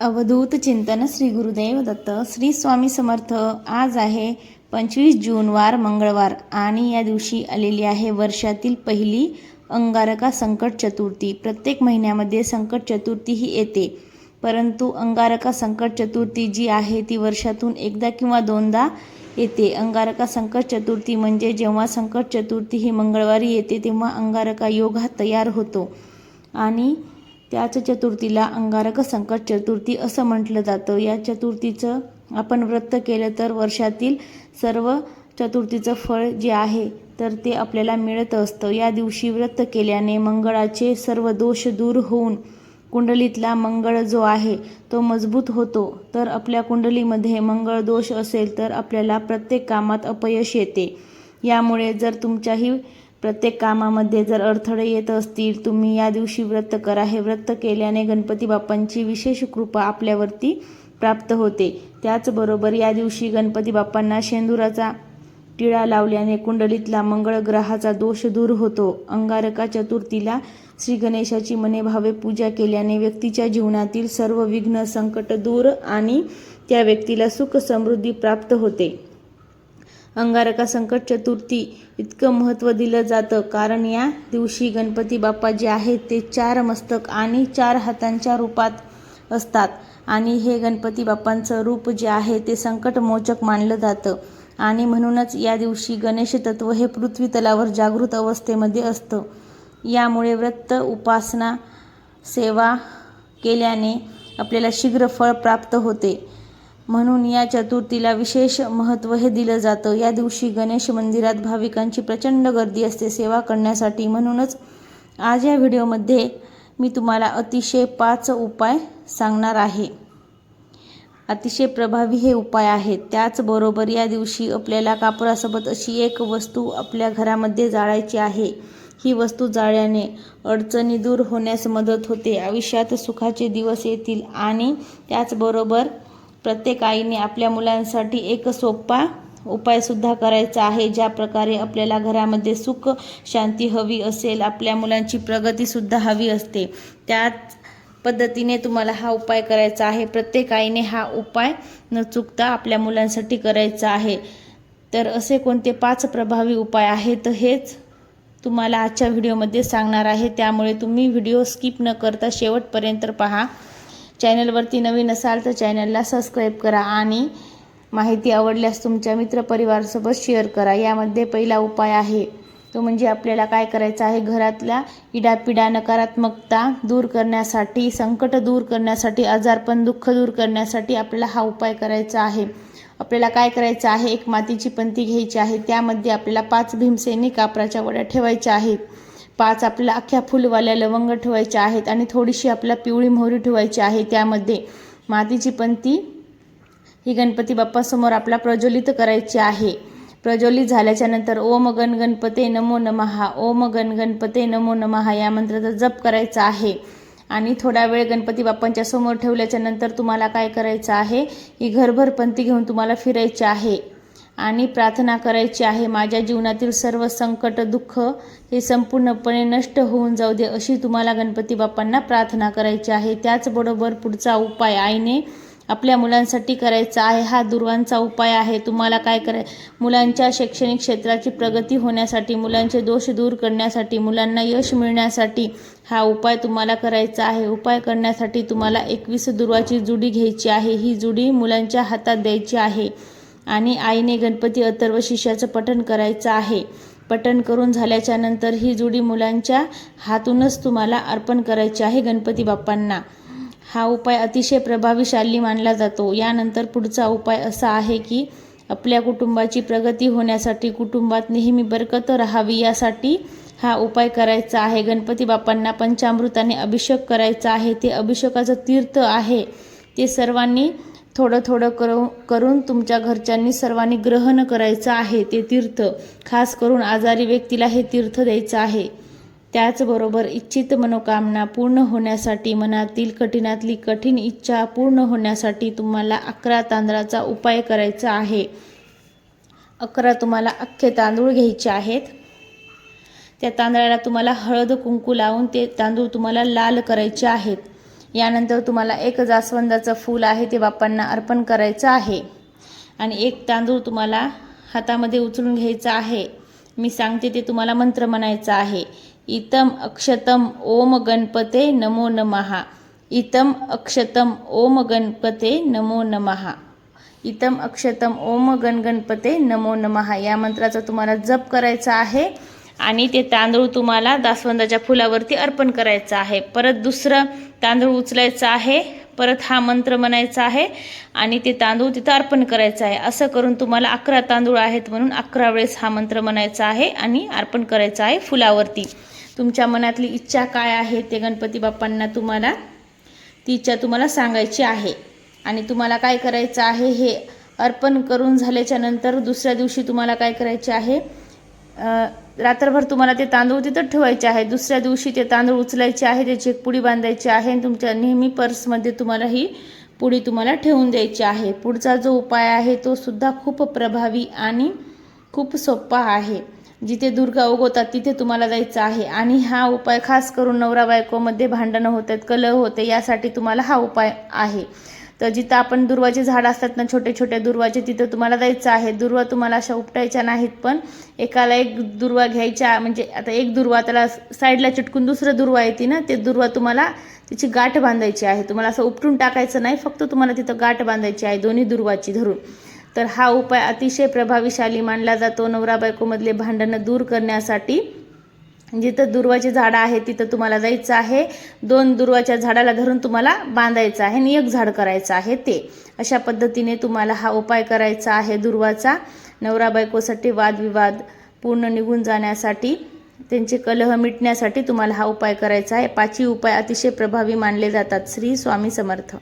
अवधूत चिंतन श्री गुरुदेव दत्त. श्री स्वामी समर्थ आज आहे पंचवीस जून वार मंगळवार. आणि या दिवशी आलेली आहे वर्षातील पहिली अंगारका संकट चतुर्थी. प्रत्येक महिन्यामध्ये संकट चतुर्थी ही येते. परंतु अंगारका संकट चतुर्थी जी आहे ती वर्षातून एकदा किंवा दोनदा येते. अंगारका संकट चतुर्थी म्हणजे जेव्हा संकट चतुर्थी ही मंगळवारी येते तेव्हा अंगारका योग हा तयार होतो. आणि त्याच चतुर्थीला अंगारक संकट चतुर्थी असं म्हटलं जातं. या चतुर्थीचं आपण व्रत केलं तर वर्षातील सर्व चतुर्थीचं फळ जे आहे तर ते आपल्याला मिळत असतं. या दिवशी व्रत केल्याने मंगळाचे सर्व दोष दूर होऊन कुंडलीतला मंगळ जो आहे तो मजबूत होतो. तर आपल्या कुंडलीमध्ये मंगळ दोष असेल तर आपल्याला प्रत्येक कामात अपयश येते. यामुळे जर तुमच्याही प्रत्येक कामामध्ये जर अडथळे येत असतील तुम्ही या दिवशी व्रत करा. हे व्रत केल्याने गणपती बाप्पांची विशेष कृपा आपल्यावरती प्राप्त होते. त्याचबरोबर या दिवशी गणपती बाप्पांना शेंदुराचा टिळा लावल्याने कुंडलीतला मंगळ ग्रहाचा दोष दूर होतो. अंगारका चतुर्थीला श्री गणेशाची मने भावे पूजा केल्याने व्यक्तीच्या जीवनातील सर्व विघ्न संकट दूर आणि त्या व्यक्तीला सुख समृद्धी प्राप्त होते. अंगारका संकट चतुर्थी इतकं महत्त्व दिलं जातं. कारण या दिवशी गणपती बाप्पा जे आहेत ते चार मस्तक आणि चार हातांच्या रूपात असतात. आणि हे गणपती बाप्पांचं रूप जे आहे ते संकटमोचक मानलं जातं. आणि म्हणूनच या दिवशी गणेश तत्व हे पृथ्वी तलावर जागृत अवस्थेमध्ये असतं. यामुळे व्रत उपासना सेवा केल्याने आपल्याला शीघ्र फळ प्राप्त होते. म्हणून या चतुर्थीला विशेष महत्त्व हे दिलं जातं. या दिवशी गणेश मंदिरात भाविकांची प्रचंड गर्दी असते सेवा करण्यासाठी. म्हणूनच आज या व्हिडिओमध्ये मी तुम्हाला अतिशय पाच उपाय सांगणार आहे. अतिशय प्रभावी हे उपाय आहेत. त्याचबरोबर या दिवशी आपल्याला कापरासोबत अशी एक वस्तू आपल्या घरामध्ये जाळायची आहे. ही वस्तू जाळल्याने अडचणी दूर होण्यास मदत होते. आयुष्यात सुखाचे दिवस येतील आणि त्याचबरोबर प्रत्येक आईने आपल्या मुलांसाठी एक सोपा उपायसुद्धा करायचा आहे. ज्या प्रकारे आपल्याला घरामध्ये सुख शांती हवी असेल आपल्या मुलांची प्रगतीसुद्धा हवी असते. त्याच पद्धतीने तुम्हाला हा उपाय करायचा आहे. प्रत्येक आईने हा उपाय न चुकता आपल्या मुलांसाठी करायचा आहे. तर असे कोणते पाच प्रभावी उपाय आहेत हेच तुम्हाला आजच्या व्हिडिओमध्ये सांगणार आहे. त्यामुळे तुम्ही व्हिडिओ स्किप न करता शेवटपर्यंत पहा. चॅनलवरती नवीन असाल तर चॅनलला सबस्क्राईब करा आणि माहिती आवडल्यास तुमच्या मित्रपरिवारासोबत शेअर करा. यामध्ये पहिला उपाय आहे तो म्हणजे आपल्याला काय करायचं आहे? घरातल्या इडापिडा नकारात्मकता दूर करण्यासाठी संकट दूर करण्यासाठी आजारपण दुःख दूर करण्यासाठी आपल्याला हा उपाय करायचा आहे. आपल्याला काय करायचं आहे? एक मातीची पंती घ्यायची आहे. त्यामध्ये आपल्याला पाच भीमसेनी कापराच्या वड्या ठेवायच्या आहेत. पाच आपल्या अख्ख्या फुलवाल्या लवंग ठेवायच्या आहेत आणि थोडीशी आपल्या पिवळी मोहरी ठेवायची आहे. त्यामध्ये मातीची पंती ही गणपती बाप्पासमोर आपला प्रज्वलित करायची आहे. प्रज्वलित झाल्याच्यानंतर ओम गण गणपते नमो नमहा ओम गण गणपते नमो नमहा या मंत्राचा जप करायचा आहे. आणि थोडा वेळ गणपती बाप्पांच्या समोर ठेवल्याच्यानंतर तुम्हाला काय करायचं आहे? ही घरभर पंथी घेऊन तुम्हाला फिरायची आहे. आणि प्रार्थना करायची आहे माझ्या जीवनातील सर्व संकट दुःख हे संपूर्णपणे नष्ट होऊन जाऊ दे अशी तुम्हाला गणपती बाप्पांना प्रार्थना करायची आहे. त्याचबरोबर पुढचा उपाय आईने आपल्या मुलांसाठी करायचा आहे. हा दुर्वांचा उपाय आहे. तुम्हाला काय कराय मुलांच्या शैक्षणिक क्षेत्राची प्रगती होण्यासाठी मुलांचे दोष दूर करण्यासाठी मुलांना यश मिळण्यासाठी हा उपाय तुम्हाला करायचा आहे. उपाय करण्यासाठी तुम्हाला एकवीस दुर्वाची जुडी घ्यायची आहे. ही जुडी मुलांच्या हातात द्यायची आहे. आणि आईने गणपती अथर्व शिष्याचं पठण करायचं आहे. पठण करून झाल्याच्यानंतर ही जुडी मुलांच्या हातूनच तुम्हाला अर्पण करायची आहे गणपती बाप्पांना. हा उपाय अतिशय प्रभावीशाली मानला जातो. यानंतर पुढचा उपाय असा आहे की आपल्या कुटुंबाची प्रगती होण्यासाठी कुटुंबात नेहमी बरकत राहावी यासाठी हा उपाय करायचा आहे. गणपती बाप्पांना पंचामृताने अभिषेक करायचा आहे. ते अभिषेकाचं तीर्थ आहे. ते सर्वांनी थोडं थोडं करू करून तुमच्या घरच्यांनी सर्वांनी ग्रहण करायचं आहे ते तीर्थ. खास करून आजारी व्यक्तीला हे तीर्थ द्यायचं आहे. त्याचबरोबर इच्छित मनोकामना पूर्ण होण्यासाठी मनातील कठीणातली कठीण इच्छा पूर्ण होण्यासाठी तुम्हाला अकरा तांदळाचा उपाय करायचा आहे. अकरा तुम्हाला अख्खे तांदूळ घ्यायचे आहेत. त्या तांदळाला तुम्हाला हळद कुंकू लावून ते तांदूळ तुम्हाला लाल करायचे आहेत. यानंतर तुम्हाला एक जास्वंदाचं फूल आहे ते बाप्पांना अर्पण करायचं आहे. आणि एक तांदूळ तुम्हाला हातामध्ये उचलून घ्यायचा आहे. मी सांगते ते तुम्हाला मंत्र म्हणायचा आहे. इतम अक्षतम ओम गणपते नमो नमहा इतम अक्षतम ओम गणपते नमो नमहा इतम अक्षतम ओम गणगणपते नमो नमहा या मंत्राचा तुम्हाला जप करायचा आहे. आणि ते तांदूळ तुम्हाला दासवंदाच्या फुलावरती अर्पण करायचं आहे. परत दुसरं तांदूळ उचलायचं आहे. परत हा मंत्र म्हणायचा आहे आणि ते तांदूळ तिथं अर्पण करायचं आहे. असं करून तुम्हाला अकरा तांदूळ आहेत म्हणून अकरा वेळेस हा मंत्र म्हणायचा आहे आणि अर्पण करायचं आहे फुलावरती. तुमच्या मनातली इच्छा काय आहे ते गणपती बाप्पांना तुम्हाला ती इच्छा तुम्हाला सांगायची आहे. आणि तुम्हाला काय करायचं आहे हे अर्पण करून झाल्याच्यानंतर दुसऱ्या दिवशी तुम्हाला काय करायचे आहे? रात्रभर तुम्हाला ते तांदूळ तिथं ठेवायचे आहे. दुसऱ्या दिवशी ते तांदूळ उचलायचे आहे त्याची एक पुडी बांधायची आहे आणि तुमच्या नेहमी पर्समध्ये तुम्हाला ही पुडी तुम्हाला ठेवून द्यायची आहे. पुढचा जो उपाय आहे तो सुद्धा खूप प्रभावी आणि खूप सोपा आहे. जिथे दुर्गा उगवतात तिथे तुम्हाला जायचं आहे. आणि हा उपाय खास करून नवरा बायकोमध्ये भांडणं होत आहेत कलह होते यासाठी तुम्हाला हा उपाय आहे. तर जिथं आपण दुर्वाचे झाड असतात ना छोटे छोटे दुर्वाचे तिथं तुम्हाला जायचं आहे. दुर्वा तुम्हाला अशा उपटायच्या नाहीत पण एकाला एक दुर्वा घ्यायच्या म्हणजे आता एक दुर्वा त्याला साईडला चिटकून दुसरं दुर्वा येते ना ते दुर्वा तुम्हाला तिची गाठ बांधायची आहे. तुम्हाला असं उपटून टाकायचं नाही फक्त तुम्हाला तिथं गाठ बांधायची आहे दोन्ही दुर्वाची धरून. तर हा उपाय अतिशय प्रभावीशाली मानला जातो. नवरा बायकोमधले भांडणं दूर करण्यासाठी जिथं दुर्वाचे झाडं आहे तिथं तुम्हाला जायचं आहे. दोन दुर्वाच्या झाडाला धरून तुम्हाला बांधायचं आहे आणि एक झाड करायचं आहे ते. अशा पद्धतीने तुम्हाला हा उपाय करायचा आहे दुर्वाचा. नवरा बायकोसाठी वादविवाद पूर्ण निघून जाण्यासाठी त्यांचे कलह मिटण्यासाठी तुम्हाला हा उपाय करायचा आहे. पाचही उपाय अतिशय प्रभावी मानले जातात. श्री स्वामी समर्थ.